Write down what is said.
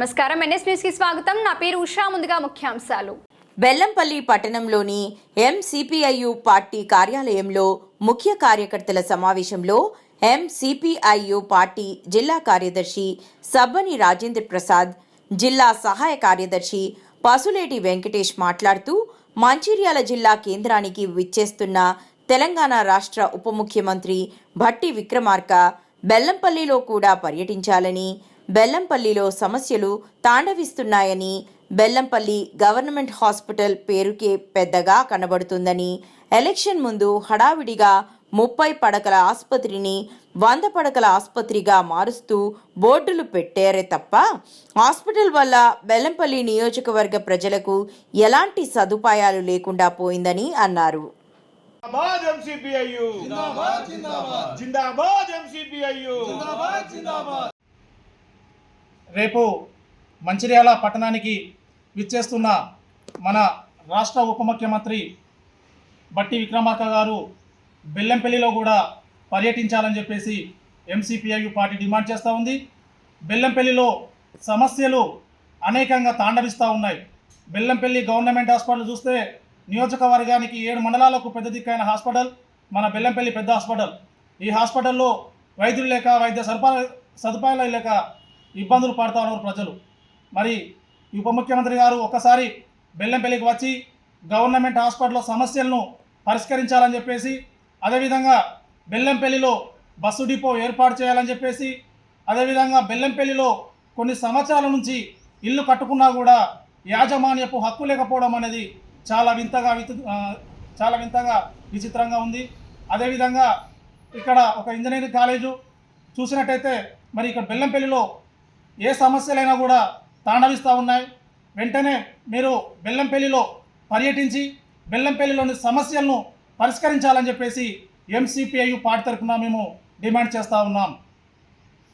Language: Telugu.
నమస్కారం. ఎన్ఎస్ న్యూస్కి స్వాగతం. నా పేరు ఉషా. ముందుగా ముఖ్యాంశాలు. బెల్లంపల్లి పట్టణంలోని ఎంసిపిఐయు పార్టీ కార్యాలయంలో ముఖ్య కార్యకర్తల సమావేశంలో ఎంసిపిఐయు పార్టీ జిల్లా కార్యదర్శి సబ్బని రాజేంద్ర ప్రసాద్ జిల్లా సహాయ కార్యదర్శి పసులేటి వెంకటేష్ మాట్లాడుతూ మంచిర్యాల జిల్లా కేంద్రానికి విచ్చేస్తున్న తెలంగాణ రాష్ట్ర ఉప ముఖ్యమంత్రి భట్టి విక్రమార్క బెల్లంపల్లిలో కూడా పర్యటించాలని బెల్లంపల్లిలో సమస్యలు తాండవిస్తున్నాయని బెల్లంపల్లి గవర్నమెంట్ హాస్పిటల్ పేరుకే పెద్దగా కనబడుతుందని ఎలక్షన్ ముందు హడావిడిగా ముప్పై పడకల ఆసుపత్రిని వంద పడకల ఆసుపత్రిగా మారుస్తూ బోర్డులు పెట్టారే తప్ప హాస్పిటల్ వల్ల బెల్లంపల్లి నియోజకవర్గ ప్రజలకు ఎలాంటి సదుపాయాలు లేకుండా పోయిందని అన్నారు. జిందాబాద్ ఎంసీపీఐయు. జిందాబాద్ ఎంసీపీఐయు. రేపు మంచిర్యాల పట్టణానికి విచ్చేస్తున్న మన రాష్ట్ర ఉప ముఖ్యమంత్రి బట్టి విక్రమార్క గారు బెల్లంపల్లిలో కూడా పర్యటించాలని చెప్పేసి ఎంసీపీఐయు పార్టీ డిమాండ్ చేస్తూ ఉంది. బెల్లంపల్లిలో సమస్యలు అనేకంగా తాండవిస్తూ ఉన్నాయి. బెల్లంపల్లి గవర్నమెంట్ హాస్పిటల్ చూస్తే నియోజకవర్గానికి ఏడు మండలాలకు పెద్ద దిక్కైన హాస్పిటల్ మన బెల్లంపల్లి పెద్ద హాస్పిటల్. ఈ హాస్పిటల్లో వైద్యులు లేక వైద్య సదుపాయ సదుపాయాలు లేక ఇబ్బందులు పడతా ఉన్నారు ప్రజలు. మరి ఉప ముఖ్యమంత్రి గారు ఒక్కసారి బెల్లంపల్లికి వచ్చి గవర్నమెంట్ హాస్పిటల్లో సమస్యలను పరిష్కరించాలని చెప్పేసి అదేవిధంగా బెల్లంపల్లిలో బస్సు డిపో ఏర్పాటు చేయాలని చెప్పేసి అదేవిధంగా బెల్లంపల్లిలో కొన్ని సంవత్సరాల నుంచి ఇల్లు కట్టుకున్నా కూడా యాజమాన్యపు హక్కు లేకపోవడం అనేది చాలా వింతగా చాలా వింతగా విచిత్రంగా ఉంది. అదేవిధంగా ఇక్కడ ఒక ఇంజనీరింగ్ కాలేజు చూసినట్టయితే మరి ఇక్కడ బెల్లంపల్లిలో ఏ సమస్యలైనా కూడా తాండవిస్తూ ఉన్నాయి. వెంటనే మీరు బెల్లంపల్లిలో పర్యటించి బెల్లంపల్లిలోని సమస్యలను పరిష్కరించాలని చెప్పేసి ఎంసీపీఐయు పార్టీ తరఫున మేము డిమాండ్ చేస్తూ ఉన్నాం.